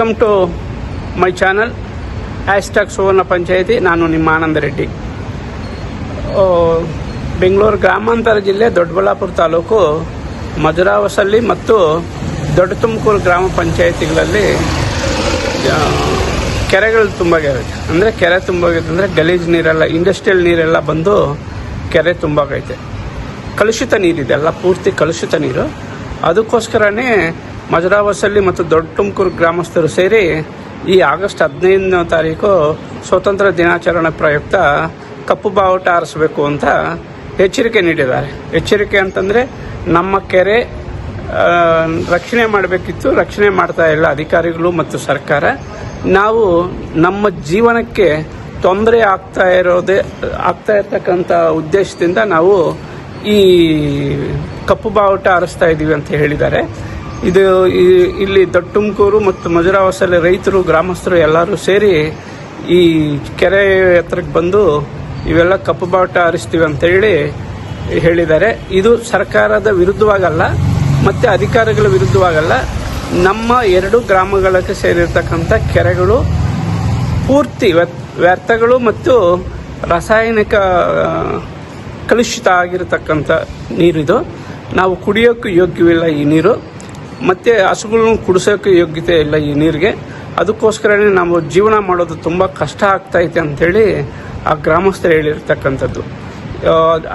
Welcome to my channel hashtag Suvarna Panchayat ನಾನು ನಿಮ್ಮ ಆನಂದ ರೆಡ್ಡಿ. ಬೆಂಗಳೂರು ಗ್ರಾಮಾಂತರ ಜಿಲ್ಲೆ ದೊಡ್ಡಬಳ್ಳಾಪುರ ತಾಲೂಕು ಮಧುರಾವಸಲ್ಲಿ ಮತ್ತು ದೊಡ್ಡ ತುಮಕೂರು ಗ್ರಾಮ ಪಂಚಾಯಿತಿಗಳಲ್ಲಿ ಕೆರೆಗಳು ಕೆರೆಗಳು ತುಂಬಾಗೈತೆ ಅಂದರೆ ಕೆರೆ ತುಂಬಾಗೈತೆ ಅಂದರೆ ಗಲೀಜು ನೀರೆಲ್ಲ ಇಂಡಸ್ಟ್ರಿಯಲ್ ನೀರೆಲ್ಲ ಬಂದು ಕೆರೆ ತುಂಬಾಗೈತೆ. ಕಲುಷಿತ ನೀರಿದೆ. ಎಲ್ಲ ಪೂರ್ತಿ ಕಲುಷಿತ ನೀರು. ಅದಕ್ಕೋಸ್ಕರನೇ ಮಜರಾವಸಲ್ಲಿ ಮತ್ತು ದೊಡ್ಡ ತುಮಕೂರು ಗ್ರಾಮಸ್ಥರು ಸೇರಿ ಈ ಆಗಸ್ಟ್ ಹದಿನೈದನೇ ತಾರೀಕು ಸ್ವತಂತ್ರ ದಿನಾಚರಣೆ ಪ್ರಯುಕ್ತ ಕಪ್ಪು ಬಾವುಟ ಆರಿಸಬೇಕು ಅಂತ ಎಚ್ಚರಿಕೆ ನೀಡಿದ್ದಾರೆ. ಎಚ್ಚರಿಕೆ ಅಂತಂದರೆ ನಮ್ಮ ಕೆರೆ ರಕ್ಷಣೆ ಮಾಡಬೇಕಿತ್ತು. ರಕ್ಷಣೆ ಮಾಡ್ತಾ ಇಲ್ಲ ಅಧಿಕಾರಿಗಳು ಮತ್ತು ಸರ್ಕಾರ. ನಾವು ನಮ್ಮ ಜೀವನಕ್ಕೆ ತೊಂದರೆ ಆಗ್ತಾ ಇರೋದೇ, ಆಗ್ತಾ ಇರ್ತಕ್ಕಂಥ ಉದ್ದೇಶದಿಂದ ನಾವು ಈ ಕಪ್ಪು ಬಾವುಟ ಆರಿಸ್ತಾ ಇದ್ದೀವಿ ಅಂತ ಹೇಳಿದ್ದಾರೆ. ಇದು ಇಲ್ಲಿ ದಟ್ಟುಮಕೂರು ಮತ್ತು ಮಜುರಾವಾಸಲ್ಲಿ ರೈತರು, ಗ್ರಾಮಸ್ಥರು ಎಲ್ಲರೂ ಸೇರಿ ಈ ಕೆರೆ ಹತ್ರಕ್ಕೆ ಬಂದು ಇವೆಲ್ಲ ಕಪ್ಪು ಬಾವುಟ ಹಾರಿಸ್ತೀವಿ ಅಂತ ಹೇಳಿ ಹೇಳಿದ್ದಾರೆ. ಇದು ಸರ್ಕಾರದ ವಿರುದ್ಧವಾಗಲ್ಲ, ಮತ್ತೆ ಅಧಿಕಾರಿಗಳ ವಿರುದ್ಧವಾಗಲ್ಲ. ನಮ್ಮ ಎರಡು ಗ್ರಾಮಗಳಿಗೆ ಸೇರಿರ್ತಕ್ಕಂಥ ಕೆರೆಗಳು ಪೂರ್ತಿ ವ್ಯರ್- ವ್ಯರ್ಥಗಳು ಮತ್ತು ರಾಸಾಯನಿಕ ಕಲುಷಿತ ಆಗಿರತಕ್ಕಂಥ ನೀರಿದು. ನಾವು ಕುಡಿಯೋಕ್ಕೂ ಯೋಗ್ಯವಿಲ್ಲ ಈ ನೀರು. ಮತ್ತು ಹಸುಗಳನ್ನ ಕುಡಿಸೋಕೆ ಯೋಗ್ಯತೆ ಇಲ್ಲ ಈ ನೀರಿಗೆ. ಅದಕ್ಕೋಸ್ಕರನೇ ನಾವು ಜೀವನ ಮಾಡೋದು ತುಂಬ ಕಷ್ಟ ಆಗ್ತೈತೆ ಅಂಥೇಳಿ ಆ ಗ್ರಾಮಸ್ಥರು ಹೇಳಿರ್ತಕ್ಕಂಥದ್ದು.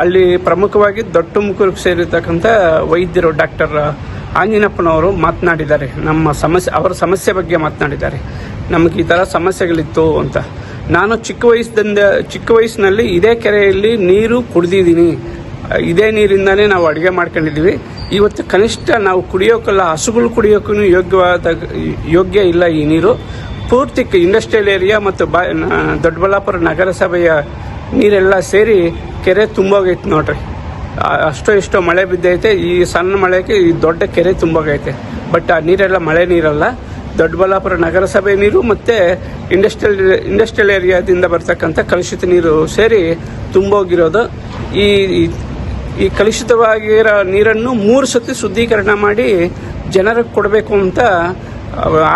ಅಲ್ಲಿ ಪ್ರಮುಖವಾಗಿ ದೊಡ್ಡ ಮುಖಕ್ಕೆ ಸೇರಿರ್ತಕ್ಕಂಥ ವೈದ್ಯರು ಡಾಕ್ಟರ್ ಆಂಜಿನಪ್ಪನವರು ಮಾತನಾಡಿದ್ದಾರೆ. ನಮ್ಮ ಸಮಸ್ಯೆ, ಅವರ ಸಮಸ್ಯೆ ಬಗ್ಗೆ ಮಾತನಾಡಿದ್ದಾರೆ. ನಮಗೆ ಈ ಥರ ಸಮಸ್ಯೆಗಳಿತ್ತು ಅಂತ. ನಾನು ಚಿಕ್ಕ ವಯಸ್ಸಿಂದ, ಚಿಕ್ಕ ವಯಸ್ಸಿನಲ್ಲಿ ಇದೇ ಕೆರೆಯಲ್ಲಿ ನೀರು ಕುಡಿದಿದ್ದೀನಿ. ಇದೇ ನೀರಿಂದಾನೇ ನಾವು ಅಡುಗೆ ಮಾಡ್ಕೊಂಡಿದ್ದೀವಿ. ಇವತ್ತು ಕನಿಷ್ಠ ನಾವು ಕುಡಿಯೋಕಲ್ಲ, ಹಸುಗಳು ಕುಡಿಯೋಕ್ಕೂ ಯೋಗ್ಯವಾದ, ಯೋಗ್ಯ ಇಲ್ಲ ಈ ನೀರು. ಪೂರ್ತಿ ಇಂಡಸ್ಟ್ರಿಯಲ್ ಏರಿಯಾ ಮತ್ತು ಬಾ ದೊಡ್ಡಬಳ್ಳಾಪುರ ನಗರಸಭೆಯ ನೀರೆಲ್ಲ ಸೇರಿ ಕೆರೆ ತುಂಬೋಗೈತೆ ನೋಡ್ರಿ. ಅಷ್ಟೋ ಇಷ್ಟೋ ಮಳೆ ಬಿದ್ದೈತೆ. ಈ ಸಣ್ಣ ಮಳೆಗೆ ಈ ದೊಡ್ಡ ಕೆರೆ ತುಂಬೋಗೈತೆ. ಬಟ್ ಆ ನೀರೆಲ್ಲ ಮಳೆ ನೀರಲ್ಲ. ದೊಡ್ಡಬಳ್ಳಾಪುರ ನಗರಸಭೆ ನೀರು ಮತ್ತು ಇಂಡಸ್ಟ್ರಿಯಲ್ ಇಂಡಸ್ಟ್ರಿಯಲ್ ಏರಿಯಾದಿಂದ ಬರ್ತಕ್ಕಂಥ ಕಲುಷಿತ ನೀರು ಸೇರಿ ತುಂಬೋಗಿರೋದು ಈ ಈ ಕಲುಷಿತವಾಗಿರೋ ನೀರನ್ನು ಮೂರು ಸತಿ ಶುದ್ಧೀಕರಣ ಮಾಡಿ ಜನರಿಗೆ ಕೊಡಬೇಕು ಅಂತ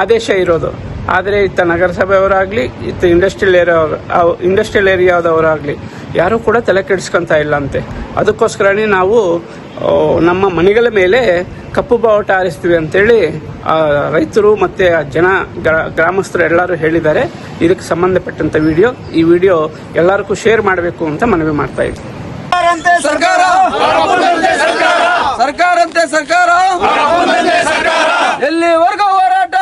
ಆದೇಶ ಇರೋದು. ಆದರೆ ಇತ್ತ ನಗರಸಭೆಯವರಾಗಲಿ, ಇತ್ತ ಇಂಡಸ್ಟ್ರಿಯಲ್ ಏರಿಯಾ ಇಂಡಸ್ಟ್ರಿಯಲ್ ಏರಿಯಾದವರಾಗಲಿ ಯಾರೂ ಕೂಡ ತಲೆ ಕೆಡಿಸ್ಕೊಂತ ಇಲ್ಲ ಅಂತೆ ಅದಕ್ಕೋಸ್ಕರನೇ ನಾವು ನಮ್ಮ ಮನೆಗಳ ಮೇಲೆ ಕಪ್ಪು ಬಾವುಟ ಆರಿಸ್ತೀವಿ ಅಂತೇಳಿ ರೈತರು ಮತ್ತು ಜನ ಗ್ರಾಮಸ್ಥರು ಎಲ್ಲರೂ ಹೇಳಿದ್ದಾರೆ. ಇದಕ್ಕೆ ಸಂಬಂಧಪಟ್ಟಂಥ ವಿಡಿಯೋ. ಈ ವಿಡಿಯೋ ಎಲ್ಲರಿಗೂ ಶೇರ್ ಮಾಡಬೇಕು ಅಂತ ಮನವಿ ಮಾಡ್ತಾ ಇದ್ವಿ. ಸರ್ಕಾರಂತೆ ಸರ್ಕಾರ. ಸರ್ಕಾರಂತೆ ಸರ್ಕಾರ. ಎಲ್ಲಿವರೆಗೂ ಹೋರಾಟ?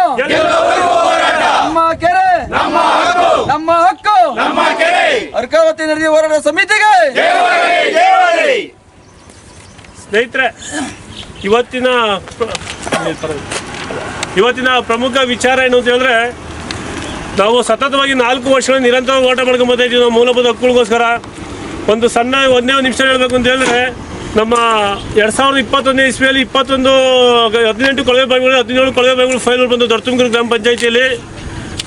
ನಮ್ಮ ಕೆರೆ. ನಮ್ಮ ಹಕ್ಕು. ಅರ್ಕಾವತಿ ನದಿ ಹೋರಾಟ ಸಮಿತಿಗೆ. ಸ್ನೇಹಿತರೆ ಇವತ್ತಿನ ಇವತ್ತಿನ ಪ್ರಮುಖ ವಿಚಾರ ಏನು ಅಂತ ಹೇಳಿದ್ರೆ ನಾವು ಸತತವಾಗಿ ನಾಲ್ಕು ವರ್ಷಗಳ ನಿರಂತರ ಹೋರಾಟ ಮಾಡ್ಕೊಂಡು ಬರ್ತಾ ಇದ್ದೀವಿ ನಾವು ಮೂಲಭೂತ ಹಕ್ಕುಗಳಿಗೋಸ್ಕರ ಒಂದು ಸಣ್ಣ ಒಂದೇ ಒಂದು ನಿಮಿಷ ಹೇಳಬೇಕು ಅಂತ ಹೇಳಿದ್ರೆ, ನಮ್ಮ ಎರಡು ಸಾವಿರದ ಇಪ್ಪತ್ತೊಂದನೇ ಇಸ್ವಿಯಲ್ಲಿ ಇಪ್ಪತ್ತೊಂದು ಹದಿನೆಂಟು ಕೊಳವೆ ಬಾವಿಗಳು, ಹದಿನೇಳು ಕೊಳವೆ ಬಾವಿಗಳು ಫೈನಲ್ ಬಂತು ದರ್ತುಮಗಿರಿ ಗ್ರಾಮ ಪಂಚಾಯಿತಿಯಲ್ಲಿ.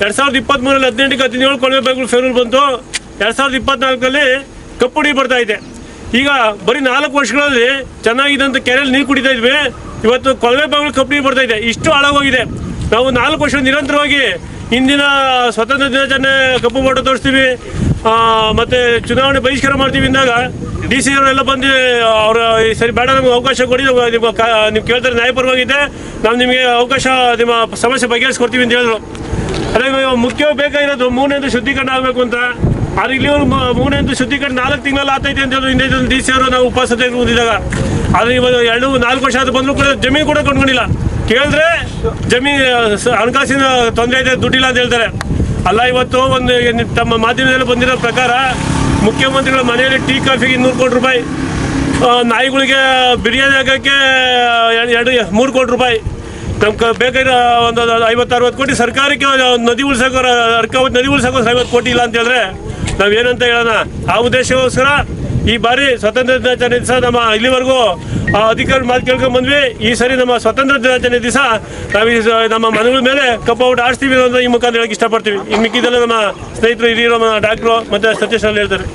ಎರಡು ಸಾವಿರದ ಇಪ್ಪತ್ತ್ಮೂರಲ್ಲಿ ಹದಿನೆಂಟಕ್ಕೆ ಹದಿನೇಳು ಕೊಳವೆ ಬಾವಿಗಳು ಫೈನಲ್ ಬಂತು ಎರಡು ಸಾವಿರದ ಇಪ್ಪತ್ನಾಲ್ಕರಲ್ಲಿ ಕಪ್ಪುಡಿ ಬರ್ತಾ ಇದೆ. ಈಗ ಬರೀ ನಾಲ್ಕು ವರ್ಷಗಳಲ್ಲಿ ಚೆನ್ನಾಗಿದ್ದಂಥ ಕೆರೆಯಲ್ಲಿ ನೀರು ಕುಡಿತಾ ಇದ್ವಿ, ಇವತ್ತು ಕೊಳವೆ ಬಾವಿಗಳು ಕಪ್ಪು ನೀರು ಬರ್ತಾ ಇದೆ. ಇಷ್ಟು ಹಾಳಾಗೋಗಿದೆ. ನಾವು ನಾಲ್ಕು ವರ್ಷ ನಿರಂತರವಾಗಿ ಇಂದಿನ ಸ್ವತಂತ್ರ ದಿನಾಚರಣೆ ಕಪ್ಪು ಮಾಡೋ ತೋರಿಸ್ತೀವಿ. ಮತ್ತೆ ಚುನಾವಣೆ ಬಹಿಷ್ಕಾರ ಮಾಡ್ತೀವಿ ಅಂದಾಗ ಡಿ ಸಿ ಅವರೆಲ್ಲ ಬಂದು ಅವರು, ಈ ಸರಿ ಬೇಡ, ನಮ್ಗೆ ಅವಕಾಶ ಕೊಡಿ ನಿಮ್ಮ ನೀವು ಕೇಳ್ತಾರೆ ನ್ಯಾಯಪರವಾಗಿದೆ ನಾವು ನಿಮಗೆ ಅವಕಾಶ, ನಿಮ್ಮ ಸಮಸ್ಯೆ ಬಗೆಹರಿಸ್ಕೊಡ್ತೀವಿ ಅಂತ ಹೇಳಿದ್ರು. ಅದೇ ಮುಖ್ಯ ಮುಖ್ಯವಾಗಿ ಬೇಕಾಗಿರೋದು ಮೂರನೇದು ಶುದ್ಧೀಕರಣ ಆಗಬೇಕು ಅಂತ. ಆದ್ರೆ ಇಲ್ಲಿ ಮೂರನೇದು ಶುದ್ಧೀಕರಣ ನಾಲ್ಕು ತಿಂಗಳಲ್ಲಿ ಆಗ್ತೈತೆ ಅಂತ ಹೇಳಿದ್ರು. ಹಿಂದೆ ಡಿ ಸಿ ಅವರು ನಾವು ಉಪವಾಸ ಹೊಂದಿದಾಗ ಆದ್ರೆ ಇವಾಗ ಎರಡು, ನಾಲ್ಕು ವರ್ಷ ಆದ ಬಂದರೂ ಕೂಡ ಜಮೀನು ಕೂಡ ಕೊಂಡ್ಕೊಂಡಿಲ್ಲ. ಕೇಳಿದ್ರೆ ಜಮೀನು ಹಣಕಾಸಿನ ತೊಂದರೆ ಇದೆ, ದುಡ್ಡಿಲ್ಲ ಅಂತ ಹೇಳ್ತಾರೆ. ಅಲ್ಲ, ಇವತ್ತು ಒಂದು ತಮ್ಮ ಮಾಧ್ಯಮದಲ್ಲಿ ಬಂದಿರೋ ಪ್ರಕಾರ ಮುಖ್ಯಮಂತ್ರಿಗಳ ಮನೆಯಲ್ಲಿ ಟೀ, ಕಾಫಿಗೆ ಇನ್ನೂರು ಕೋಟಿ ರೂಪಾಯಿ ನಾಯಿಗಳಿಗೆ ಬಿರಿಯಾನಿ ಹಾಕೋಕ್ಕೆ ಎರಡು- ಮೂರು ಕೋಟಿ ರೂಪಾಯಿ. ನಮ್ಗೆ ಬೇಕಾಗಿರೋ ಒಂದು ಐವತ್ತು ಅರವತ್ತು ಕೋಟಿ ಸರ್ಕಾರಕ್ಕೆ ನದಿ ಉಳ್ಸೋಕೆ ಅರ್ಕಾವತಿ ನದಿ ಉಳ್ಸೋಕೆ ಐವತ್ತು ಕೋಟಿ ಇಲ್ಲ ಅಂತ ಹೇಳಿದ್ರೆ ನಾವು ಏನಂತ ಹೇಳೋಣ? ಆ ಉದ್ದೇಶಕ್ಕೋಸ್ಕರ ಈ ಬಾರಿ ಸ್ವಾತಂತ್ರ್ಯ ದಿನಾಚರಣೆ ದಿವಸ ನಮ್ಮ ಇಲ್ಲಿವರೆಗೂ ಅಧಿಕಾರಿ ಮಾತು ಕೇಳ್ಕೊಂಡು ಬಂದ್ವಿ. ಈ ಸರಿ ನಮ್ಮ ಸ್ವಾತಂತ್ರ್ಯ ದಿನಾಚರಣೆ ದಿವಸ ನಾವು ನಮ್ಮ ಮನೆಗಳ ಮೇಲೆ ಕಪ್ಪು ಔಟ್ ಆಡಿಸ್ತೀವಿ ಅಂತ ಈ ಮುಖಾಂತರ ಹೇಳಕ್ಕೆ ಇಷ್ಟಪಡ್ತೀವಿ. ಈ ಮಿಕ್ಕಿದ್ದೆಲ್ಲ ನಮ್ಮ ಸ್ನೇಹಿತರು, ಹಿರಿಯರು, ನಮ್ಮ ಡಾಕ್ಟ್ರು ಮತ್ತು ಸತೀಶ್ ಅಲ್ಲಿ ಹೇಳ್ತಾರೆ.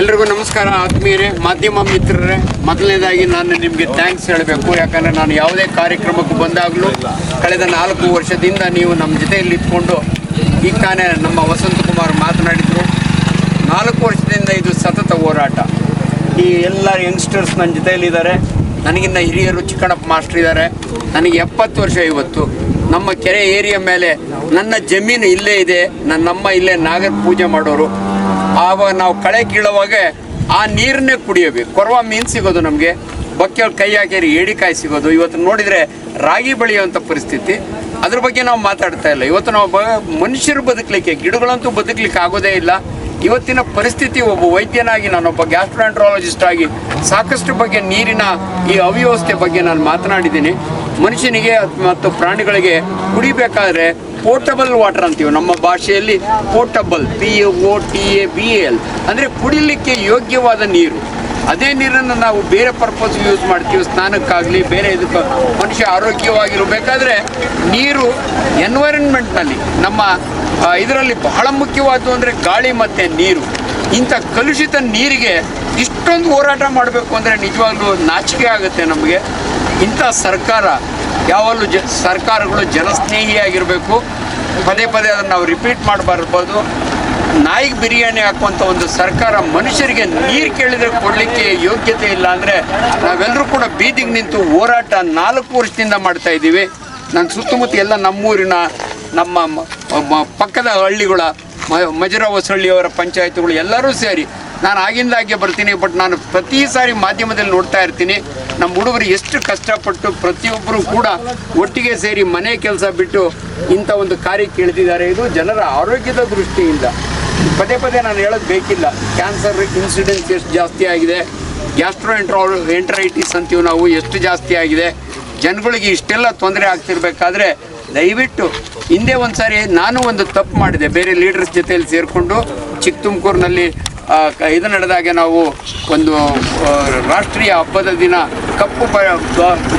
ಎಲ್ರಿಗೂ ನಮಸ್ಕಾರ, ಆತ್ಮೀಯರೇ, ಮಾಧ್ಯಮ ಮಿತ್ರರೇ. ಮೊದಲನೇದಾಗಿ ನಾನು ನಿಮಗೆ ಥ್ಯಾಂಕ್ಸ್ ಹೇಳಬೇಕು. ಯಾಕಂದರೆ ನಾನು ಯಾವುದೇ ಕಾರ್ಯಕ್ರಮಕ್ಕೆ ಬಂದಾಗಲೂ ಕಳೆದ ನಾಲ್ಕು ವರ್ಷದಿಂದ ನೀವು ನಮ್ಮ ಜೊತೆಯಲ್ಲಿ ಇಟ್ಕೊಂಡು ಈಗ ತಾನೇ ನಮ್ಮ ವಸಂತಕುಮಾರ್ ಮಾತನಾಡಿದರು. ನಾಲ್ಕು ವರ್ಷದಿಂದ ಇದು ಸತತ ಹೋರಾಟ. ಈ ಎಲ್ಲ ಯಂಗ್ಸ್ಟರ್ಸ್ ನನ್ನ ಜೊತೆಯಲ್ಲಿದ್ದಾರೆ. ನನಗಿನ್ನ ಹಿರಿಯರು ಚಿಕ್ಕಣಪ್ಪ ಮಾಸ್ಟರ್ ಇದ್ದಾರೆ. ನನಗೆ ಎಪ್ಪತ್ತು ವರ್ಷ ಇವತ್ತು. ನಮ್ಮ ಕೆರೆ ಏರಿಯಾ ಮೇಲೆ ನನ್ನ ಜಮೀನು ಇಲ್ಲೇ ಇದೆ. ನನ್ನಮ್ಮ ಇಲ್ಲೇ ನಾಗರ ಪೂಜೆ ಮಾಡೋರು. ಆವಾಗ ನಾವು ಕಳೆ ಕೀಳುವಾಗ ಆ ನೀರನ್ನೇ ಕುಡಿಯಬೇಕು. ಕೊರವ ಮೀನು ಸಿಗೋದು ನಮಗೆ. ಬಕ್ಕೆ ಕೈ ಹಾಕಿರಿ ಏಡಿಕಾಯಿ ಸಿಗೋದು. ಇವತ್ತು ನೋಡಿದರೆ ರಾಗಿ ಬೆಳೆಯುವಂಥ ಪರಿಸ್ಥಿತಿ. ಅದ್ರ ಬಗ್ಗೆ ನಾವು ಮಾತಾಡ್ತಾ ಇಲ್ಲ. ಇವತ್ತು ನಾವು ಬ, ಮನುಷ್ಯರು ಬದುಕಲಿಕ್ಕೆ, ಗಿಡಗಳಂತೂ ಬದುಕಲಿಕ್ಕೆ ಆಗೋದೇ ಇಲ್ಲ. ಇವತ್ತಿನ ಪರಿಸ್ಥಿತಿ ಒಬ್ಬ ವೈದ್ಯನಾಗಿ ನಾನೊಬ್ಬ ಗ್ಯಾಸ್ಟ್ರಾಂಟ್ರಾಲಜಿಸ್ಟ್ ಆಗಿ ಸಾಕಷ್ಟು ಬಗ್ಗೆ ನೀರಿನ ಈ ಅವ್ಯವಸ್ಥೆ ಬಗ್ಗೆ ನಾನು ಮಾತನಾಡಿದ್ದೀನಿ. ಮನುಷ್ಯನಿಗೆ ಮತ್ತು ಪ್ರಾಣಿಗಳಿಗೆ ಕುಡಿಬೇಕಾದ್ರೆ ಪೋರ್ಟಬಲ್ ವಾಟರ್ ಅಂತೀವಿ. ನಮ್ಮ ಭಾಷೆಯಲ್ಲಿ portable P O T A B L ಅಂದರೆ ಕುಡಿಲಿಕ್ಕೆ ಯೋಗ್ಯವಾದ ನೀರು. ಅದೇ ನೀರನ್ನು ನಾವು ಬೇರೆ ಪರ್ಪಸ್ ಯೂಸ್ ಮಾಡ್ತೀವಿ, ಸ್ನಾನಕ್ಕಾಗಲಿ, ಬೇರೆ ಇದಕ್ಕೆ ಮನುಷ್ಯ ಆರೋಗ್ಯವಾಗಿರಬೇಕಾದ್ರೆ ನೀರು ಎನ್ವೈರನ್ಮೆಂಟ್ನಲ್ಲಿ ನಮ್ಮ ಇದರಲ್ಲಿ ಬಹಳ ಮುಖ್ಯವಾದ್ದು ಅಂದರೆ ಗಾಳಿ ಮತ್ತು ನೀರು. ಇಂಥ ಕಲುಷಿತ ನೀರಿಗೆ ಇಷ್ಟೊಂದು ಹೋರಾಟ ಮಾಡಬೇಕು ಅಂದರೆ ನಿಜವಾಗ್ಲೂ ನಾಚಿಕೆ ಆಗುತ್ತೆ ನಮಗೆ. ಇಂಥ ಸರ್ಕಾರ, ಯಾವಾಗಲೂ ಜ, ಸರ್ಕಾರಗಳು ಜನಸ್ನೇಹಿಯಾಗಿರಬೇಕು. ಪದೇ ಪದೇ ಅದನ್ನು ನಾವು ರಿಪೀಟ್ ಮಾಡಬಾರ್ಬೋದು ನಾಯಿಗೆ ಬಿರಿಯಾನಿ ಹಾಕುವಂಥ ಒಂದು ಸರ್ಕಾರ ಮನುಷ್ಯರಿಗೆ ನೀರು ಕೇಳಿದರೆ ಕೊಡಲಿಕ್ಕೆ ಯೋಗ್ಯತೆ ಇಲ್ಲ ಅಂದರೆ ನಾವೆಲ್ಲರೂ ಕೂಡ ಬೀದಿಗೆ ನಿಂತು ಹೋರಾಟ ನಾಲ್ಕು ವರ್ಷದಿಂದ ಮಾಡ್ತಾ ಇದ್ದೀವಿ. ನನ್ನ ಸುತ್ತಮುತ್ತ ಎಲ್ಲ ನಮ್ಮೂರಿನ ನಮ್ಮ ಪಕ್ಕದ ಹಳ್ಳಿಗಳ ಮಜರ ಹೊಸಳ್ಳಿಯವರ ಪಂಚಾಯತ್ಗಳು ಎಲ್ಲರೂ ಸೇರಿ ನಾನು ಆಗಿಂದಾಗೆ ಬರ್ತೀನಿ, ಬಟ್ ನಾನು ಪ್ರತಿ ಸಾರಿ ಮಾಧ್ಯಮದಲ್ಲಿ ನೋಡ್ತಾ ಇರ್ತೀನಿ. ನಮ್ಮ ಹುಡುಗರು ಎಷ್ಟು ಕಷ್ಟಪಟ್ಟು ಪ್ರತಿಯೊಬ್ಬರು ಕೂಡ ಒಟ್ಟಿಗೆ ಸೇರಿ ಮನೆ ಕೆಲಸ ಬಿಟ್ಟು ಇಂಥ ಒಂದು ಕಾರ್ಯಕ್ಕೆ ಇಳಿದಿದ್ದಾರೆ ಇದು ಜನರ ಆರೋಗ್ಯದ ದೃಷ್ಟಿಯಿಂದ. ಪದೇ ಪದೇ ನಾನು ಹೇಳೋದು ಬೇಕಿಲ್ಲ. ಕ್ಯಾನ್ಸರ್ ಇನ್ಸಿಡೆನ್ಸ್ ಎಷ್ಟು ಜಾಸ್ತಿ ಆಗಿದೆ ಗ್ಯಾಸ್ಟ್ರೋ ಎಂಟ್ರೋ ಎಂಟ್ರೈಟಿಸ್ ಅಂತೀವಿ ನಾವು ಎಷ್ಟು ಜಾಸ್ತಿ ಆಗಿದೆ, ಜನಗಳಿಗೆ ಇಷ್ಟೆಲ್ಲ ತೊಂದರೆ ಆಗ್ತಿರ್ಬೇಕಾದ್ರೆ ದಯವಿಟ್ಟು ಹಿಂದೆ ಒಂದು ಸಾರಿ ನಾನು ಒಂದು ತಪ್ಪು ಮಾಡಿದೆ. ಬೇರೆ ಲೀಡರ್ಸ್ ಜೊತೆಯಲ್ಲಿ ಸೇರಿಕೊಂಡು ಚಿಕ್ಕ ತುಮಕೂರಿನಲ್ಲಿ ಇದು ನಡೆದಾಗೆ ನಾವು ಒಂದು ರಾಷ್ಟ್ರೀಯ ಹಬ್ಬದ ದಿನ ಕಪ್ಪು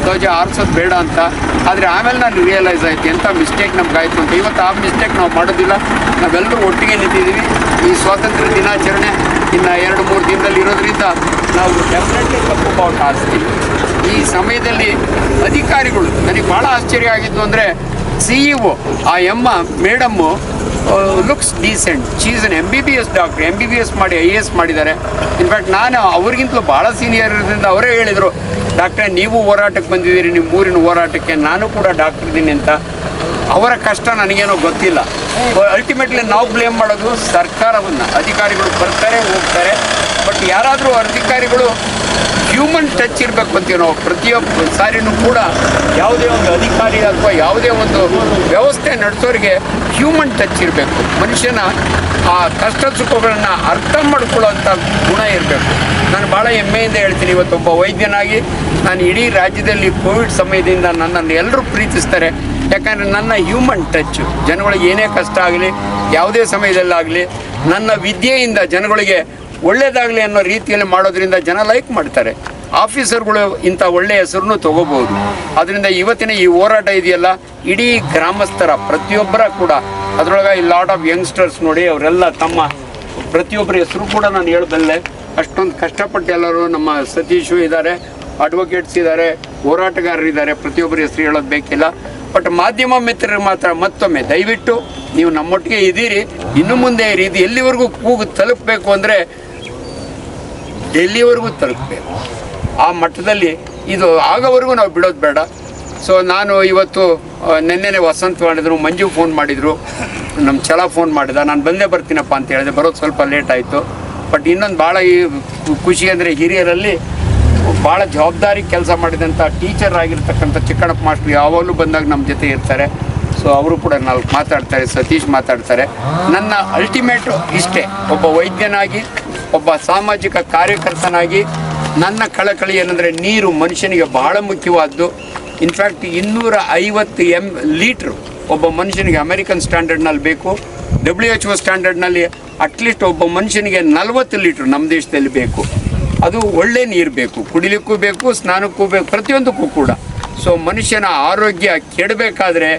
ಧ್ವಜ ಆರಿಸೋದು ಬೇಡ ಅಂತ. ಆದರೆ ಆಮೇಲೆ ನಾನು ರಿಯಲೈಸ್ ಆಯಿತು ಎಂಥ ಮಿಸ್ಟೇಕ್ ನಮ್ಗೆ ಆಯಿತು ಅಂತ. ಇವತ್ತು ಆ ಮಿಸ್ಟೇಕ್ ನಾವು ಮಾಡೋದಿಲ್ಲ. ನಾವೆಲ್ಲರೂ ಒಟ್ಟಿಗೆ ನಿಂತಿದ್ದೀವಿ. ಈ ಸ್ವಾತಂತ್ರ್ಯ ದಿನಾಚರಣೆ ಇನ್ನು ಎರಡು ಮೂರು ದಿನದಲ್ಲಿ ಇರೋದ್ರಿಂದ ನಾವು ಡೆಫಿನೆಟ್ಲಿ ಕಪ್ಪು ಬಾವುಟ ಹಾಸ್ತೀವಿ ಈ ಸಮಯದಲ್ಲಿ ಅಧಿಕಾರಿಗಳು, ನನಗೆ ಭಾಳ ಆಶ್ಚರ್ಯ ಆಗಿದ್ದು ಅಂದರೆ ಸಿ ಇ ಒ ಆ ಎಮ್ಮ madam looks decent she's an M B B S doctor M B B S ಮಾಡಿ ಐ ಎ ಎಸ್ ಮಾಡಿದ್ದಾರೆ. ಇನ್ಫ್ಯಾಕ್ಟ್ ನಾನು ಅವ್ರಿಗಿಂತಲೂ ಭಾಳ ಸೀನಿಯರ್ ಇರೋದ್ರಿಂದ ಅವರೇ ಹೇಳಿದರು, ಡಾಕ್ಟ್ರೇ, ನೀವು ಹೋರಾಟಕ್ಕೆ ಬಂದಿದ್ದೀರಿ ನಿಮ್ಮ ಊರಿನ ಹೋರಾಟಕ್ಕೆ ನಾನು ಕೂಡ ಡಾಕ್ಟ್ರ್ ಇದ್ದೀನಿ ಅಂತ. ಅವರ ಕಷ್ಟ ನನಗೇನೋ ಗೊತ್ತಿಲ್ಲ. ಅಲ್ಟಿಮೇಟ್ಲಿ ನಾವು ಬ್ಲೇಮ್ ಮಾಡೋದು ಸರ್ಕಾರವನ್ನು. ಅಧಿಕಾರಿಗಳು ಬರ್ತಾರೆ, ಹೋಗ್ತಾರೆ. ಬಟ್ ಯಾರಾದರೂ ಅಧಿಕಾರಿಗಳು ಹ್ಯೂಮನ್ ಟಚ್ ಇರಬೇಕು ಅಂತೀವಿ ನಾವು ಪ್ರತಿಯೊಬ್ಬ ಸಾರಿನೂ ಕೂಡ ಯಾವುದೇ ಒಂದು ಅಧಿಕಾರಿ ಅಥವಾ ಯಾವುದೇ ಒಂದು ವ್ಯವಸ್ಥೆ ನಡೆಸೋರಿಗೆ ಹ್ಯೂಮನ್ ಟಚ್ ಇರಬೇಕು. ಮನುಷ್ಯನ ಆ ಕಷ್ಟ ಸುಖಗಳನ್ನು ಅರ್ಥ ಮಾಡ್ಕೊಳ್ಳೋಂಥ ಗುಣ ಇರಬೇಕು. ನಾನು ಭಾಳ ಹೆಮ್ಮೆಯಿಂದ ಹೇಳ್ತೀನಿ, ಇವತ್ತೊಬ್ಬ ವೈದ್ಯನಾಗಿ ನಾನು ಇಡೀ ರಾಜ್ಯದಲ್ಲಿ ಕೋವಿಡ್ ಸಮಯದಿಂದ ನನ್ನನ್ನು ಎಲ್ಲರೂ ಪ್ರೀತಿಸ್ತಾರೆ. ಯಾಕಂದರೆ ನನ್ನ ಹ್ಯೂಮನ್ ಟಚ್ ಜನಗಳಿಗೆ ಏನೇ ಕಷ್ಟ ಆಗಲಿ, ಯಾವುದೇ ಸಮಯದಲ್ಲಾಗಲಿ, ನನ್ನ ವಿದ್ಯೆಯಿಂದ ಜನಗಳಿಗೆ ಒಳ್ಳೆಯದಾಗಲಿ ಅನ್ನೋ ರೀತಿಯಲ್ಲಿ ಮಾಡೋದ್ರಿಂದ ಜನ ಲೈಕ್ ಮಾಡ್ತಾರೆ. ಆಫೀಸರ್ಗಳು ಇಂಥ ಒಳ್ಳೆಯ ಹೆಸರನ್ನು ತಗೋಬಹುದು. ಅದರಿಂದ ಇವತ್ತಿನ ಈ ಹೋರಾಟ ಇದೆಯಲ್ಲ, ಇಡೀ ಗ್ರಾಮಸ್ಥರ, ಪ್ರತಿಯೊಬ್ಬರ ಕೂಡ, ಅದರೊಳಗೆ ಲಾಟ್ ಆಫ್ ಯಂಗ್ಸ್ಟರ್ಸ್ ನೋಡಿ ಅವರೆಲ್ಲ ತಮ್ಮ ಪ್ರತಿಯೊಬ್ಬರ ಹೆಸರು ಕೂಡ ನಾನು ಹೇಳಬಲ್ಲೆ. ಅಷ್ಟೊಂದು ಕಷ್ಟಪಟ್ಟು ಎಲ್ಲರೂ ನಮ್ಮ ಸತೀಶು ಇದ್ದಾರೆ ಅಡ್ವೊಕೇಟ್ಸ್ ಇದ್ದಾರೆ, ಹೋರಾಟಗಾರರಿದ್ದಾರೆ, ಪ್ರತಿಯೊಬ್ಬರ ಹೆಸರು ಹೇಳೋದು ಬೇಕಿಲ್ಲ. ಬಟ್ ಮಾಧ್ಯಮ ಮಿತ್ರರು ಮಾತ್ರ ಮತ್ತೊಮ್ಮೆ ದಯವಿಟ್ಟು ನೀವು ನಮ್ಮೊಟ್ಟಿಗೆ ಇದ್ದೀರಿ. ಇನ್ನು ಮುಂದೆ ಈ ರೀತಿ ಎಲ್ಲಿವರೆಗೂ ಕೂಗು ತಲುಪಬೇಕು ಅಂದರೆ ಎಲ್ಲಿವರೆಗೂ ತಲುಪಬೇಕು. ಆ ಮಟ್ಟದಲ್ಲಿ ಇದು ಆಗೋವರೆಗೂ ನಾವು ಬಿಡೋದು ಬೇಡ. ಸೊ ನಾನು ಇವತ್ತು ನಿನ್ನೆನೆ ವಸಂತ ಮಾಡಿದ್ರು, ಮಂಜು ಫೋನ್ ಮಾಡಿದರು ನಮ್ಮ ಛಲ ಫೋನ್ ಮಾಡಿದ. ನಾನು ಬಂದೇ ಬರ್ತೀನಪ್ಪ ಅಂತ ಹೇಳಿದೆ. ಬರೋದು ಸ್ವಲ್ಪ ಲೇಟ್ ಆಯಿತು. ಬಟ್ ಇನ್ನೊಂದು ಭಾಳ ಖುಷಿ ಅಂದರೆ ಹಿರಿಯರಲ್ಲಿ ಭಾಳ ಜವಾಬ್ದಾರಿ ಕೆಲಸ ಮಾಡಿದಂಥ ಟೀಚರ್ ಆಗಿರ್ತಕ್ಕಂಥ ಚಿಕ್ಕಣಪ್ಪ ಮಾಸ್ಟ್ರು ಯಾವಾಗಲೂ ಬಂದಾಗ ನಮ್ಮ ಜೊತೆ ಇರ್ತಾರೆ. ಸೊ ಅವರು ಕೂಡ ನಾಲ್ಕು ಮಾತಾಡ್ತಾರೆ, ಸತೀಶ್ ಮಾತಾಡ್ತಾರೆ. ನನ್ನ ಅಲ್ಟಿಮೇಟ್ ಇಷ್ಟೇ, ಒಬ್ಬ ವೈದ್ಯನಾಗಿ, ಒಬ್ಬ ಸಾಮಾಜಿಕ ಕಾರ್ಯಕರ್ತನಾಗಿ, ನನ್ನ ಕಳಕಳಿ ಏನಂದರೆ ನೀರು ಮನುಷ್ಯನಿಗೆ ಬಹಳ ಮುಖ್ಯವಾದ್ದು. ಇನ್ಫ್ಯಾಕ್ಟ್ ಇನ್ನೂರ ಐವತ್ತು ಎಂ ಲೀಟ್ರು ಒಬ್ಬ ಮನುಷ್ಯನಿಗೆ ಅಮೆರಿಕನ್ ಸ್ಟ್ಯಾಂಡರ್ಡ್ನಲ್ಲಿ ಬೇಕು. ಡಬ್ಲ್ಯೂ ಎಚ್ ಒ ಸ್ಟ್ಯಾಂಡರ್ಡ್ನಲ್ಲಿ ಅಟ್ಲೀಸ್ಟ್ ಒಬ್ಬ ಮನುಷ್ಯನಿಗೆ ನಲವತ್ತು ಲೀಟ್ರ್ ನಮ್ಮ ದೇಶದಲ್ಲಿ ಬೇಕು. ಅದು ಒಳ್ಳೆ ನೀರು ಬೇಕು, ಕುಡಿಲಿಕ್ಕೂ ಬೇಕು, ಸ್ನಾನಕ್ಕೂ ಬೇಕು, ಪ್ರತಿಯೊಂದಕ್ಕೂ ಕೂಡ. ಸೊ ಮನುಷ್ಯನ ಆರೋಗ್ಯ ಕೆಡಬೇಕಾದ್ರೆ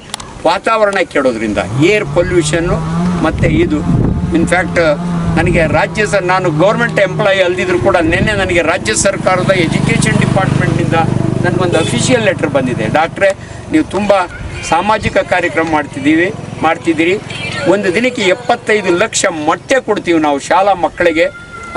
ವಾತಾವರಣ ಕೆಡೋದ್ರಿಂದ, ಏರ್ ಪೊಲ್ಯೂಷನ್ನು ಮತ್ತು ಇದು. ಇನ್ಫ್ಯಾಕ್ಟ್ ನನಗೆ ರಾಜ್ಯ ಸರ್, ನಾನು ಗೌರ್ಮೆಂಟ್ ಎಂಪ್ಲಾಯಿ ಅಲ್ದಿದ್ರು ಕೂಡ ನಿನ್ನೆ ನನಗೆ ರಾಜ್ಯ ಸರ್ಕಾರದ ಎಜುಕೇಷನ್ ಡಿಪಾರ್ಟ್ಮೆಂಟ್ನಿಂದ ನನಗೊಂದು ಅಫಿಷಿಯಲ್ ಲೆಟ್ರ್ ಬಂದಿದೆ. ಡಾಕ್ಟ್ರೆ ನೀವು ತುಂಬ ಸಾಮಾಜಿಕ ಕಾರ್ಯಕ್ರಮ ಮಾಡ್ತಿದ್ದೀವಿ, ಮಾಡ್ತಿದ್ದೀರಿ. ಒಂದು ದಿನಕ್ಕೆ ಎಪ್ಪತ್ತೈದು ಲಕ್ಷ ಮೊಟ್ಟೆ ಕೊಡ್ತೀವಿ ನಾವು ಶಾಲಾ ಮಕ್ಕಳಿಗೆ.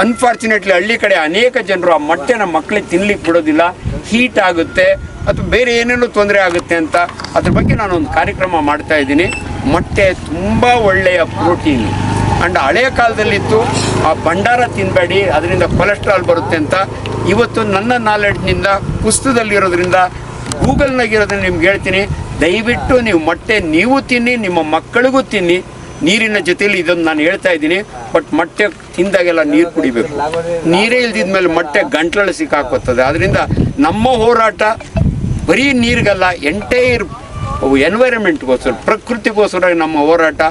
ಅನ್ಫಾರ್ಚುನೇಟ್ಲಿ ಹಳ್ಳಿ ಕಡೆ ಅನೇಕ ಜನರು ಆ ಮೊಟ್ಟೆನ ಮಕ್ಕಳಿಗೆ ತಿನ್ಲಿಕ್ಕೆ ಬಿಡೋದಿಲ್ಲ. ಹೀಟ್ ಆಗುತ್ತೆ. ಅಥವಾ ಬೇರೆ ಏನೇನೋ ತೊಂದರೆ ಆಗುತ್ತೆ ಅಂತ ಅದ್ರ ಬಗ್ಗೆ ನಾನು ಒಂದು ಕಾರ್ಯಕ್ರಮ ಮಾಡ್ತಾ ಇದ್ದೀನಿ. ಮೊಟ್ಟೆ ತುಂಬ ಒಳ್ಳೆಯ ಪ್ರೋಟೀನ್. ಅಂಡ್ ಹಳೆಯ ಕಾಲದಲ್ಲಿತ್ತು, ಆ ಭಂಡಾರ ತಿನ್ನಬೇಡಿ ಅದರಿಂದ ಕೊಲೆಸ್ಟ್ರಾಲ್ ಬರುತ್ತೆ ಅಂತ. ಇವತ್ತು ನನ್ನ ನಾಲೆಡ್ಜ್ನಿಂದ ಪುಸ್ತಕದಲ್ಲಿರೋದ್ರಿಂದ ಗೂಗಲ್ನಾಗಿರೋದ್ರಿಂದ ನಿಮ್ಗೆ ಹೇಳ್ತೀನಿ. ದಯವಿಟ್ಟು ನೀವು ಮೊಟ್ಟೆ ನೀವು ತಿನ್ನಿ, ನಿಮ್ಮ ಮಕ್ಕಳಿಗೂ ತಿನ್ನಿ. ನೀರಿನ ಜೊತೆಯಲ್ಲಿ ಇದೊಂದು ನಾನು ಹೇಳ್ತಾ ಇದ್ದೀನಿ. ಬಟ್ ಮೊಟ್ಟೆ ತಿಂದಾಗೆಲ್ಲ ನೀರು ಕುಡಿಬೇಕು. ನೀರೇ ಇಲ್ದಿದ್ಮೇಲೆ ಮೊಟ್ಟೆ ಗಂಟ್ಲಲ್ಲಿ ಸಿಕ್ಕಾಕೋತದೆ ಅದರಿಂದ ನಮ್ಮ ಹೋರಾಟ ಬರೀ ನೀರಿಗಲ್ಲ ಎಂಟೈರ್ ಎನ್ವೈರನ್ಮೆಂಟ್ಗೋಸ್ಕರ ಪ್ರಕೃತಿಗೋಸ್ಕರ ನಮ್ಮ ಹೋರಾಟ.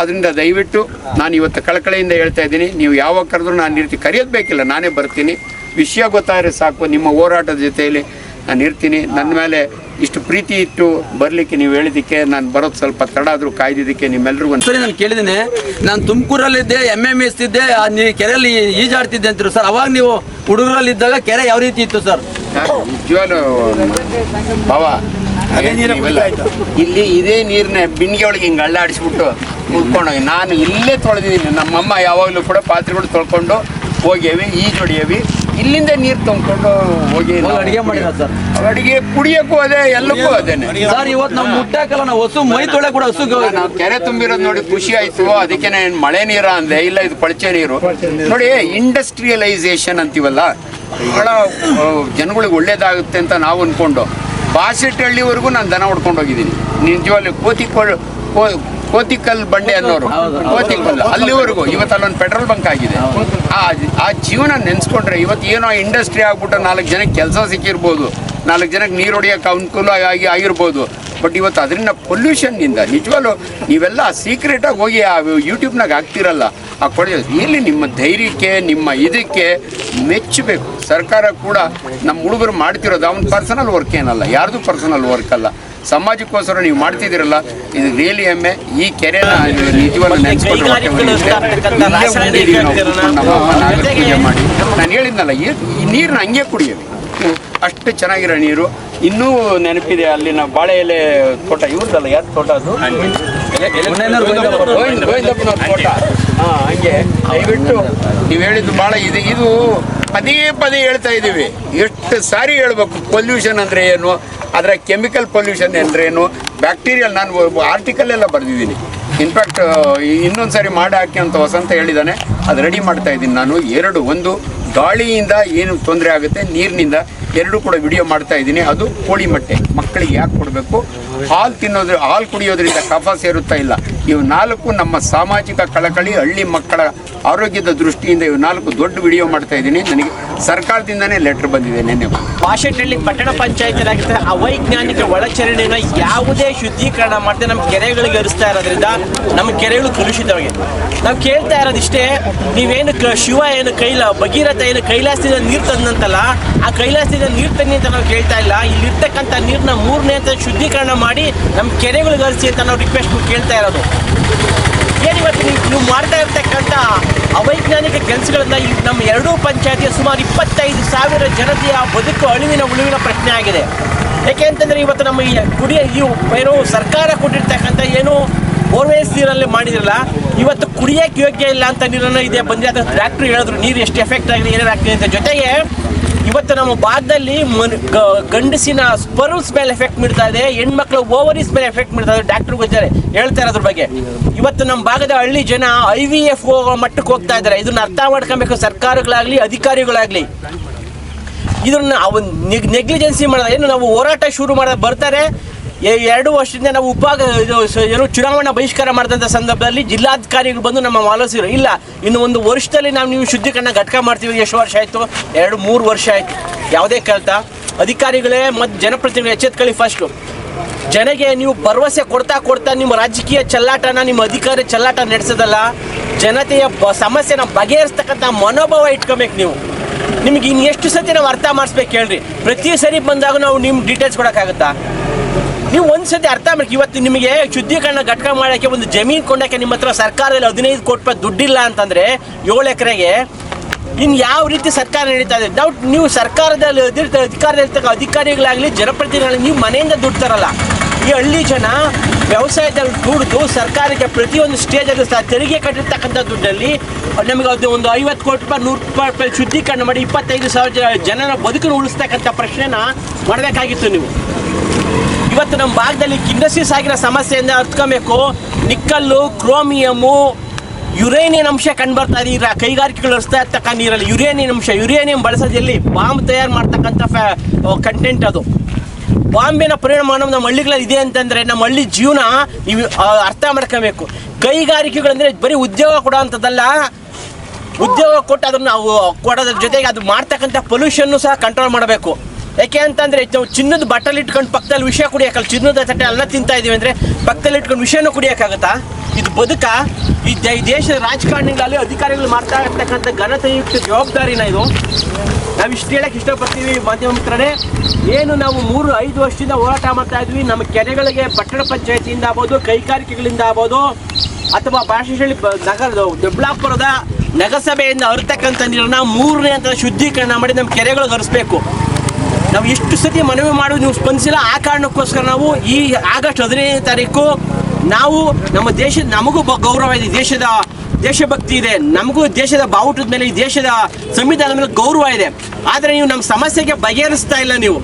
ಅದರಿಂದ ದಯವಿಟ್ಟು ನಾನು ಇವತ್ತು ಕಳಕಳೆಯಿಂದ ಹೇಳ್ತಾ ಇದ್ದೀನಿ, ನೀವು ಯಾವಾಗ ಕರೆದ್ರೂ ನಾನು ಇರ್ತೀನಿ ಕರೆಯೋದು ಬೇಕಿಲ್ಲ, ನಾನೇ ಬರ್ತೀನಿ. ವಿಷಯ ಗೊತ್ತಾದರೆ ಸಾಕು, ನಿಮ್ಮ ಹೋರಾಟದ ಜೊತೆಯಲ್ಲಿ ನಾನು ಇರ್ತೀನಿ. ನನ್ನ ಮೇಲೆ ಇಷ್ಟು ಪ್ರೀತಿ ಇಟ್ಟು ಬರಲಿಕ್ಕೆ ನೀವು ಹೇಳಿದ್ದಕ್ಕೆ ನಾನು ಬರೋದು ಸ್ವಲ್ಪ ತಡ ಆದರೂ ಕಾಯ್ದಿದ್ದಕ್ಕೆ ನಿಮ್ಮೆಲ್ಲರಿಗೂ ಒಂದು ಸರಿ ನಾನು ಕೇಳಿದ್ದೀನಿ. ನಾನು ತುಮಕೂರಲ್ಲಿದ್ದೆ ಎಂ ಎಂ ಎಸ್ತಿದ್ದೆ ಇದ್ದೆ ಆ ನೀ ಕೆರೆಯಲ್ಲಿ ಈಜಾಡ್ತಿದ್ದೆ ಅಂತಿರು ಸರ್. ಅವಾಗ ನೀವು ಹುಡುಗರಲ್ಲಿದ್ದಾಗ ಕೆರೆ ಯಾವ ರೀತಿ ಇತ್ತು ಸರ್? ನಿಜವಾಗ್ಲೂ ಇಲ್ಲಿ ಇದೇ ನೀರನ್ನ ಬಿನ್ಗೆ ಒಳಗೆ ಹಿಂಗೆ ಅಳ್ಳಾಡಿಸ್ಬಿಟ್ಟು ಹೋಗಿ. ನಾನು ಇಲ್ಲೇ ತೊಳೆದಿದ್ದೀನಿ. ನಮ್ಮಮ್ಮ ಯಾವಾಗಲೂ ಕೂಡ ಪಾತ್ರೆಗಳು ತೊಳ್ಕೊಂಡು ಹೋಗ್ಯವಿ ಈಜು ಹೊಡಿಯವಿ. ಇಲ್ಲಿಂದ ನೀರು ತುಂಬಿಕೊಂಡು ಹೋಗಿ ಅಡಿಗೆ ಮಾಡಿದ್ರೆ ಸರ್. ಅಡಿಗೆ ಕುಡಿಯಕ್ಕೂ ಅದೇ ಎಲ್ಲಕ್ಕೂ ಅದೇನೆ. ಸರ್ ಇವತ್ತು ನಾವು ಮುಟ್ಟಾಕಲ್ಲ ನಾವು ಹಸು ಮೈ ತೊಳೆ ಕೂಡ ಹಸು ನಾವು ಕೆರೆ ತುಂಬಿರೋದು ನೋಡಿ ಖುಷಿ ಆಯ್ತು. ಅದಕ್ಕೆ ನಾನು ಮಳೆ ನೀರ ಅಂದೆ ಇಲ್ಲ ಇದು ಪಳಚೆ ನೀರು. ನೋಡಿ ಇಂಡಸ್ಟ್ರಿಯಲೈಸೇಷನ್ ಅಂತೀವಲ್ಲ ಬಹಳ ಜನಗಳಿಗೆ ಒಳ್ಳೇದಾಗುತ್ತೆ ಅಂತ ನಾವು ಅನ್ಕೊಂಡು ಬಾಸೆಟ್ಟಹಳ್ಳಿವರೆಗೂ ನಾನು ದನ ಹೊಡ್ಕೊಂಡು ಹೋಗಿದ್ದೀನಿ. ನಿಜವಾಗ್ಲೂ ಕೋತಿ ಕೋ- ಕೋತಿಕಲ್ ಬಂಡೆ ಅನ್ನೋರು. ಕೋತಿಕಲ್. ಅಲ್ಲಿವರೆಗೂ ಇವತ್ತು ಅಲ್ಲೊಂದು ಪೆಟ್ರೋಲ್ ಬಂಕ್ ಆಗಿದೆ. ಆ ಆ ಜೀವನ ನೆನೆಸ್ಕೊಂಡ್ರೆ ಇವತ್ತು ಏನೋ ಇಂಡಸ್ಟ್ರಿ ಆಗ್ಬಿಟ್ಟು ನಾಲ್ಕು ಜನಕ್ಕೆ ಕೆಲಸ ಸಿಕ್ಕಿರ್ಬೋದು. ನಾಲ್ಕು ಜನಕ್ಕೆ ನೀರು ಹೊಡಿಯೋಕೆ ಅನುಕೂಲ ಆಗಿ ಆಗಿರ್ಬೋದು. ಬಟ್ ಇವತ್ತು ಅದರಿಂದ ಪೊಲ್ಯೂಷನ್ನಿಂದ ನಿಜವಾಗ್ಲೂ ನೀವೆಲ್ಲ ಸೀಕ್ರೆಟಾಗಿ ಹೋಗಿ ಆ ಯೂಟ್ಯೂಬ್ನಾಗ ಹಾಕ್ತಿರಲ್ಲ. ಆ ಕೊಡಿ ಇಲ್ಲಿ ನಿಮ್ಮ ಧೈರ್ಯಕ್ಕೆ ನಿಮ್ಮ ಇದಕ್ಕೆ ಮೆಚ್ಚಬೇಕು. ಸರ್ಕಾರ ಕೂಡ ನಮ್ಮ ಹುಡುಗರು ಮಾಡ್ತಿರೋದು ಅವ್ನ ಪರ್ಸನಲ್ ವರ್ಕ್ ಏನಲ್ಲ ಯಾರ್ದು ಪರ್ಸನಲ್ ವರ್ಕ್ ಅಲ್ಲ. ಸಮಾಜಕ್ಕೋಸ್ಕರ ನೀವು ಮಾಡ್ತಿದ್ದೀರಲ್ಲ ಇದು ರಿಯಲಿ ಹೆಮ್ಮೆ. ಈ ಕೆರೆನ ನಿಜವಾಗ್ಲೂ ಮಾಡಿ. ನಾನು ಹೇಳಿದ್ನಲ್ಲ ಈ ಈ ನೀರನ್ನ ಹಂಗೆ ಕುಡಿಯೋದು ಅಷ್ಟು ಚೆನ್ನಾಗಿರೋ ನೀರು. ಇನ್ನೂ ನೆನಪಿದೆ ಅಲ್ಲಿನ ಬಾಳೆ ಎಲೆ ತೋಟ ಇವ್ರದಲ್ಲ ಯಾರು ತೋಟ ಅದು? ಗೋವಿಂದಪ್ಪನವ್ರ ತೋಟ. ಹಾಂ ಹಂಗೆ. ದಯವಿಟ್ಟು ನೀವು ಹೇಳಿದ್ದು ಭಾಳ ಇದೆ. ಇದು ಪದೇ ಪದೇ ಹೇಳ್ತಾ ಇದ್ದೀವಿ. ಎಷ್ಟು ಸಾರಿ ಹೇಳ್ಬೇಕು ಪೊಲ್ಯೂಷನ್ ಅಂದ್ರೆ ಏನು? ಅದರ ಕೆಮಿಕಲ್ ಪೊಲ್ಯೂಷನ್ ಅಂದ್ರೆ ಏನು? ಬ್ಯಾಕ್ಟೀರಿಯಲ್ ನಾನು ಆರ್ಟಿಕಲ್ ಎಲ್ಲ ಬರೆದಿದ್ದೀನಿ. ಇನ್ಫ್ಯಾಕ್ಟ್ ಇನ್ನೊಂದು ಸಾರಿ ಮಾಡಿ ಹಾಕಿ ಅಂತ ವಸಂತ ಹೇಳಿದ್ದಾನೆ ಅದು ರೆಡಿ ಮಾಡ್ತಾ ಇದ್ದೀನಿ ನಾನು. ಎರಡು ಒಂದು. ಗಾಳಿಯಿಂದ ಏನು ತೊಂದರೆ ಆಗುತ್ತೆ, ನೀರಿನಿಂದ ಎರಡು ಕೂಡ ವಿಡಿಯೋ ಮಾಡ್ತಾ ಇದ್ದೀನಿ. ಅದು ಕೋಳಿ ಮೊಟ್ಟೆ. ಮಕ್ಕಳಿಗೆ ಯಾಕೆ ಕೊಡಬೇಕು? ಹಾಲು ತಿನ್ನೋದ್ರ ಹಾಲು ಕುಡಿಯೋದ್ರಿಂದ ಕಫ ಸೇರುತ್ತಾ ಇಲ್ಲ. ಇವು ನಾಲ್ಕು ನಮ್ಮ ಸಾಮಾಜಿಕ ಕಳಕಳಿ, ಹಳ್ಳಿ ಮಕ್ಕಳ ಆರೋಗ್ಯದ ದೃಷ್ಟಿಯಿಂದ ಇವು ನಾಲ್ಕು ದೊಡ್ಡ ವಿಡಿಯೋ ಮಾಡ್ತಾ ಇದ್ದೀನಿ. ನನಗೆ ಸರ್ಕಾರದಿಂದನೇ ಲೆಟರ್ ಬಂದಿದೆ, ನಿನ್ನೆ. ಪಾಶೆಟ್ಟಳ್ಳಿ ಪಟ್ಟಣ ಪಂಚಾಯತ್ ಅವೈಜ್ಞಾನಿಕ ಒಳಚರಣೆನ ಯಾವುದೇ ಶುದ್ಧೀಕರಣ ಮಾಡದೆ ನಮ್ಮ ಕೆರೆಗಳಿಗೆ ಹರಿಸ್ತಾ ಇರೋದ್ರಿಂದ ನಮ್ಮ ಕೆರೆಗಳು ಕಲುಷಿತವಾಗಿದೆ ನಾವು ಕೇಳ್ತಾ ಇರೋದಿಷ್ಟೇ ನೀವೇನು ಕ- ಶಿವ ಏನು ಕೈಲ, ಭಗೀರಥ ಏನು ಕೈಲಾಸದಿಂದ ನೀರು ತಂದಂತಲ್ಲ, ಆ ಕೈಲಾಸದಿಂದ ನೀರು ತನ್ನಿ ಅಂತ ನಾವು ಕೇಳ್ತಾ ಇಲ್ಲ. ಇಲ್ಲಿರ್ತಕ್ಕಂಥ ನೀರನ್ನ ಮೂರನೇ ಅಂತ ಶುದ್ಧೀಕರಣ ಮಾಡಿ ನಮ್ಮ ಕೆರೆಗಳಿಗೆ ಹರಿಸಿ ಅಂತ ನಾವು ರಿಕ್ವೆಸ್ಟ್ ಕೇಳ್ತಾ ಇರೋದು. ಏನು ಇವತ್ತು ನೀವು ನೀವು ಮಾಡ್ತಾ ಇರ್ತಕ್ಕಂಥ ಅವೈಜ್ಞಾನಿಕ ಕೆಲಸಗಳನ್ನ ಈ ನಮ್ಮ ಎರಡೂ ಪಂಚಾಯತಿಯ ಸುಮಾರು ಇಪ್ಪತ್ತೈದು ಸಾವಿರ ಜನತೆಯ ಬದುಕು ಅಳಿವಿನ ಉಳಿವಿನ ಪ್ರಶ್ನೆ ಆಗಿದೆ. ಯಾಕೆ ಅಂತಂದ್ರೆ ಇವತ್ತು ನಮ್ಮ ಈ ಕುಡಿಯ ಈ ಏನು ಸರ್ಕಾರ ಕೊಟ್ಟಿರ್ತಕ್ಕಂಥ ಏನು ಬೋರ್ವೆಲ್ಸ್ ನೀರಲ್ಲಿ ಮಾಡಿದ್ರಲ್ಲ, ಇವತ್ತು ಕುಡಿಯಕ್ಕೆ ಯೋಗ್ಯ ಇಲ್ಲ ಅಂತ ನೀರನ್ನು ಇದೆ ಬಂದರೆ ಅದು ಡಾಕ್ಟ್ರು ಹೇಳಿದ್ರು, ನೀರು ಎಷ್ಟು ಎಫೆಕ್ಟ್ ಆಗಿದೆ, ಏನೇನು ಆಗ್ತಿದೆ ಅಂತ. ಜೊತೆಗೆ ಇವತ್ತು ನಮ್ಮ ಭಾಗದಲ್ಲಿ ಗಂಡಸಿನ ಸ್ಪರ್ಮ್ಸ್ ಮೇಲೆ ಎಫೆಕ್ಟ್ ಬೀಳ್ತಾ ಇದೆ, ಹೆಣ್ಮಕ್ಳು ಓವರೀಸ್ ಮೇಲೆ ಎಫೆಕ್ಟ್ ಬೀಳ್ತಾ ಇದೆ. ಡಾಕ್ಟರ್ ಗೊತ್ತಾರೆ ಹೇಳ್ತಾರೆ ಅದ್ರ ಬಗ್ಗೆ. ಇವತ್ತು ನಮ್ಮ ಭಾಗದ ಹಳ್ಳಿ ಜನ ಐ ವಿ ಎಫ್ ಮಟ್ಟಕ್ಕೆ ಹೋಗ್ತಾ ಇದ್ದಾರೆ. ಇದನ್ನ ಅರ್ಥ ಮಾಡ್ಕೊಬೇಕು ಸರ್ಕಾರಗಳಾಗ್ಲಿ, ಅಧಿಕಾರಿಗಳಾಗ್ಲಿ. ಇದನ್ನ ನೆಗ್ಲಿಜೆನ್ಸಿ ಮಾಡಿದ್ರೆ ಏನು ನಾವು ಹೋರಾಟ ಶುರು ಮಾಡೋದು ಬರ್ತಾರೆ. ಎರಡು ವರ್ಷದಿಂದ ನಾವು ಉಪ ಇದು ಸ- ಏನು ಚುನಾವಣಾ ಬಹಿಷ್ಕಾರ ಮಾಡಿದಂಥ ಸಂದರ್ಭದಲ್ಲಿ ಜಿಲ್ಲಾಧಿಕಾರಿಗಳು ಬಂದು ನಮ್ಮ ಆಲೋಚಿಸಿದ್ರು ಇಲ್ಲ, ಇನ್ನು ಒಂದು ವರ್ಷದಲ್ಲಿ ನಾವು ನೀವು ಶುದ್ಧೀಕರಣ ಘಟಕ ಮಾಡ್ತೀವಿ, ಎಷ್ಟು ವರ್ಷ ಆಯಿತು? ಎರಡು, ಮೂರು ವರ್ಷ ಆಯಿತು. ಯಾವುದೇ ಕೇಳ್ತಾ ಅಧಿಕಾರಿಗಳೇ ಮತ್ತು ಜನಪ್ರತಿನಿಧಿಗಳು ಎಚ್ಚೆತ್ಕೊಳ್ಳಿ ಫಸ್ಟು ಜನಗೆ ನೀವು ಭರವಸೆ ಕೊಡ್ತಾ ಕೊಡ್ತಾ ನಿಮ್ಮ ರಾಜಕೀಯ ಚಲ್ಲಾಟನ, ನಿಮ್ಮ ಅಧಿಕಾರಿ ಚಲ್ಲಾಟ ನಡೆಸೋದಲ್ಲ. ಜನತೆಯ ಬ ಸಮಸ್ಯೆನ ಬಗೆಹರಿಸ್ತಕ್ಕಂಥ ಮನೋಭಾವ ಇಟ್ಕೊಬೇಕು ನೀವು. ನಿಮ್ಗೆ ಇನ್ನು ಎಷ್ಟು ಸತಿ ನಾವು ಅರ್ಥ ಮಾಡಿಸ್ಬೇಕು ಹೇಳ್ರಿ. ಪ್ರತಿ ಸರಿ ಬಂದಾಗ ನಾವು ನಿಮ್ಮ ಡೀಟೇಲ್ಸ್ ಕೊಡೋಕ್ಕಾಗತ್ತಾ? ನೀವು ಒಂದ್ಸತಿ ಅರ್ಥ ಮಾಡಿ ಇವತ್ತು ನಿಮಗೆ ಶುದ್ಧೀಕರಣ ಘಟಕ ಮಾಡೋಕ್ಕೆ ಒಂದು ಜಮೀನು ಕೊಂಡಕ್ಕೆ ನಿಮ್ಮ ಹತ್ರ ಸರ್ಕಾರದಲ್ಲಿ ಹದಿನೈದು ಕೋಟಿ ರೂಪಾಯಿ ದುಡ್ಡಿಲ್ಲ ಅಂತಂದ್ರೆ ಏಳು ಎಕರೆಗೆ ಇನ್ನು ಯಾವ ರೀತಿ ಸರ್ಕಾರ ನಡೀತಾ ಇದೆ? ಡೌಟ್ ನೀವು ಸರ್ಕಾರದಲ್ಲಿ ಅಧಿಕಾರದಲ್ಲಿ ಅಧಿಕಾರಿಗಳಾಗಲಿ, ಜನಪ್ರತಿನಿಧಿಗಳಾಗಲಿ, ನೀವು ಮನೆಯಿಂದ ದುಡ್ಡು ತರಲ್ಲ. ಈ ಹಳ್ಳಿ ಜನ ವ್ಯವಸಾಯದಲ್ಲಿ ದುಡಿದು ಸರ್ಕಾರಕ್ಕೆ ಪ್ರತಿಯೊಂದು ಸ್ಟೇಜಲ್ಲಿ ಸಹ ತೆರಿಗೆ ಕಟ್ಟಿರ್ತಕ್ಕಂಥ ದುಡ್ಡಲ್ಲಿ ನಮಗೆ ಅದು ಒಂದು ಐವತ್ತು ಕೋಟಿ ರೂಪಾಯಿ, ನೂರು ರೂಪಾಯಿ ರೂಪಾಯಿ ಶುದ್ಧೀಕರಣ ಮಾಡಿ ಇಪ್ಪತ್ತೈದು ಸಾವಿರ ಜನರ ಬದುಕನ್ನು ಉಳಿಸ್ತಕ್ಕಂಥ ಪ್ರಶ್ನೆನ ಮಾಡಬೇಕಾಗಿತ್ತು ನೀವು. ಇವತ್ತು ನಮ್ಮ ಭಾಗದಲ್ಲಿ ಕಿಂಡಸಿಸ್ ಆಗಿರೋ ಸಮಸ್ಯೆಯಿಂದ ಅರ್ತ್ಕೊಬೇಕು ನಿಕ್ಕಲ್ಲು ಕ್ರೋಮಿಯಮು ಯುರೇನಿಯಂ ಅಂಶ ಕಂಡುಬರ್ತಾ ಇದೆ. ಈ ಕೈಗಾರಿಕೆಗಳು ಹರಿಸ್ತಾ ಇರ್ತಕ್ಕ ನೀರಲ್ಲಿ ಯುರೇನಿಯಂ ಅಂಶ. ಯುರೇನಿಯಂ ಬಳಸೋದಲ್ಲಿ ಬಾಂಬ್ ತಯಾರು ಮಾಡ್ತಕ್ಕಂಥ ಕಂಟೆಂಟ್ ಅದು. ಬಾಂಬಿನ ಪರಿಣಾಮ ನಮ್ಮ ಹಳ್ಳಿಗಳಲ್ಲಿ ಇದೆ ಅಂತಂದರೆ ನಮ್ಮ ಹಳ್ಳಿ ಜೀವನ ಆ, ಅರ್ಥ ಮಾಡ್ಕೋಬೇಕು. ಕೈಗಾರಿಕೆಗಳಂದರೆ ಬರೀ ಉದ್ಯೋಗ ಕೊಡೋ ಅಂಥದ್ದಲ್ಲ ಉದ್ಯೋಗ ಕೊಟ್ಟು ಅದನ್ನು ನಾವು ಕೊಡೋದ್ರ ಜೊತೆಗೆ ಅದು ಮಾಡ್ತಕ್ಕಂಥ ಪೊಲ್ಯೂಷನ್ನು ಸಹ ಕಂಟ್ರೋಲ್ ಮಾಡಬೇಕು. ಯಾಕೆ ಅಂತಂದ್ರೆ ನಾವು ಚಿನ್ನದ ಬಟ್ಟಲ್ ಇಟ್ಕೊಂಡು ಪಕ್ಕದಲ್ಲಿ ವಿಷಯ ಕುಡಿಯೋಕ್ಕಲ್ಲ ಚಿನ್ನದ ತಟ್ಟೆ ಅನ್ನ ತಿಂತಾ ಇದೀವಿ ಅಂದ್ರೆ ಪಕ್ಕದಲ್ಲಿ ಇಟ್ಕೊಂಡು ವಿಷಯನೂ ಕುಡಿಯೋಕ್ಕಾಗತ್ತಾ ಇದು ಬದುಕ. ಈ ದೇಶದ ರಾಜಕಾರಣಿಗಳಲ್ಲಿ ಅಧಿಕಾರಿಗಳು ಮಾಡ್ತಾ ಇರ್ತಕ್ಕಂಥ ಘನತೆಯುಕ್ತ ಜವಾಬ್ದಾರಿನ ಇದು. ನಾವು ಇಷ್ಟು ಹೇಳಕ್ಕೆ ಇಷ್ಟಪಡ್ತೀವಿ ಮಾಧ್ಯಮ ಮಿತ್ರರೇ. ಏನು ನಾವು ಮೂರು, ಐದು ವರ್ಷದಿಂದ ಹೋರಾಟ ಮಾಡ್ತಾ ಇದ್ವಿ. ನಮ್ಮ ಕೆರೆಗಳಿಗೆ, ಪಟ್ಟಣ ಪಂಚಾಯತಿಯಿಂದ ಆಗ್ಬೋದು, ಕೈಗಾರಿಕೆಗಳಿಂದ ಆಗ್ಬೋದು, ಅಥವಾ ನಗರ ನಗರದ ದೊಡ್ಡಬಳ್ಳಾಪುರದ ನಗರಸಭೆಯಿಂದ ಹರಿತಕ್ಕಂಥ ನೀರನ್ನು ಮೂರನೇ ಹಂತದ ಶುದ್ಧೀಕರಣ ಮಾಡಿ ನಮ್ಮ ಕೆರೆಗಳಿಗೆ ಹರಿಸ್ಬೇಕು. ನಾವು ಎಷ್ಟು ಸತಿ ಮನವಿ ಮಾಡೋದು ನೀವು ಸ್ಪಂದಿಸಿಲ್ಲ. ಆ ಕಾರಣಕ್ಕೋಸ್ಕರ ನಾವು ಈ ಆಗಸ್ಟ್ ಹದಿನೈದನೇ ತಾರೀಕು ನಾವು ನಮ್ಮ ದೇಶದ, ನಮಗೂ ಗೌರವ ಇದೆ. ದೇಶದ ದೇಶಭಕ್ತಿ ಇದೆ. ನಮಗೂ ದೇಶದ ಬಾವುಟದ ಮೇಲೆ, ಈ ದೇಶದ ಸಂವಿಧಾನದ ಮೇಲೆ ಗೌರವ ಇದೆ. ಆದರೆ ನೀವು ನಮ್ಮ ಸಮಸ್ಯೆಗೆ ಬಗೆಹರಿಸ್ತಾ ಇಲ್ಲ ನೀವು.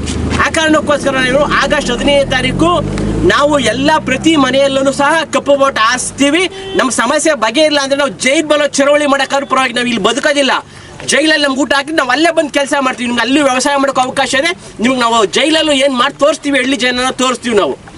ಆ ಕಾರಣಕ್ಕೋಸ್ಕರ ನಾವು ಆಗಸ್ಟ್ ಹದಿನೈದನೇ ತಾರೀಕು ನಾವು ಎಲ್ಲ ಪ್ರತಿ ಮನೆಯಲ್ಲೂ ಸಹ ಕಪ್ಪು ಬೋಟ್ ಆರಿಸ್ತೀವಿ ನಮ್ಮ ಸಮಸ್ಯೆ ಬಗೆಯಿಲ್ಲ ಅಂದರೆ ನಾವು ಜೈಲ್ ಬಲೋ ಚಳವಳಿ ಮಾಡೋಕ್ಕಾದ್ರೂ ಪರವಾಗಿ ನಾವು ಇಲ್ಲಿ ಬದುಕೋದಿಲ್ಲ. ಜೈಲಲ್ಲಿ ನಮ್ಗೆ ಊಟ ಹಾಕಿ ನಾವು ಅಲ್ಲೇ ಬಂದು ಕೆಲಸ ಮಾಡ್ತೀವಿ. ನಿಮ್ಗೆ ಅಲ್ಲಿ ವ್ಯವಸಾಯ ಮಾಡೋಕೆ ಅವಕಾಶ ಇದೆ. ನಿಮ್ಗೆ ನಾವು ಜೈಲಲ್ಲೂ ಏನು ಮಾಡಿ ತೋರಿಸ್ತೀವಿ, ಹಳ್ಳಿ ಜನನ ತೋರಿಸ್ತೀವಿ ನಾವು.